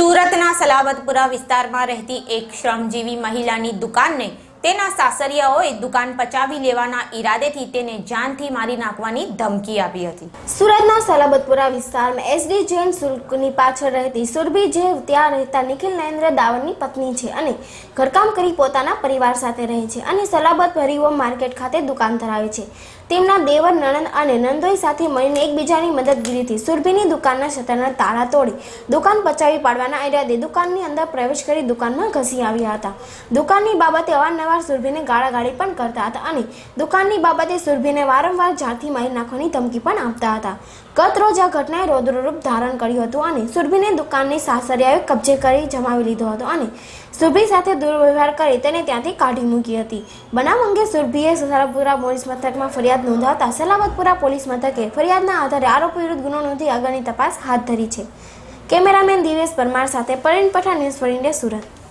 સુરતના સલાબતપુરા વિસ્તારમાં રહેતી એક શ્રમજીવી મહિલાની દુકાનને તેના સાસરિયાઓએ દુકાન પચાવી લેવાના ઈરાદેથી તેને જાનથી મારી નાખવાની ધમકી આપી હતી. સુરતના સલાબતપુરા વિસ્તારમાં એસડી જૈન શુલ્કની પાછળ રહેતી સુરભી જે ત્યાં રહેતા નિખિલ નરેન્દ્ર દાવરની પત્ની છે અને ઘરકામ કરી પોતાના પરિવાર સાથે રહે છે અને સલાબત ભરીઓ માર્કેટ ખાતે દુકાન ધરાવે છે. તેમના દેવર નણંદ અને નંદોઈ સાથે મળીને એકબીજાની મદદગીરીથી સુરભીની દુકાનના શટરના તાળા તોડી દુકાન પચાવી પાડવાના ઈરાદે દુકાનની અંદર પ્રવેશ કરી દુકાનમાં ઘસી આવ્યા હતા. દુકાનની બાબતે અવારનવાર સુરભીને ગાળાગાળી પણ કરતા હતા અને દુકાનની બાબતે સુરભીને વારંવાર ઝાડથી મારી નાખવાની ધમકી પણ આપતા હતા. ગત રોજ આ ઘટનાએ રૌદ્રરૂપ ધારણ કર્યું હતું અને સુરભીને દુકાનની સાસરિયાએ કબજે કરી જમાવી લીધો હતો અને સુરભી સાથે દુર્વ્યવહાર કરી તેને ત્યાંથી કાઢી મૂકી હતી. બનાવ અંગે સુરભીએ સલાબતપુરા પોલીસ મથકમાં ફરિયાદ નોંધાવતા સલામતપુરા પોલીસ મથકે ફરિયાદના આધારે આરોપી વિરુદ્ધ ગુનો નોંધી આગળની તપાસ હાથ ધરી છે. કેમેરામેન દિવેશ પરમાર સાથે Parin Pathan news for India Surat.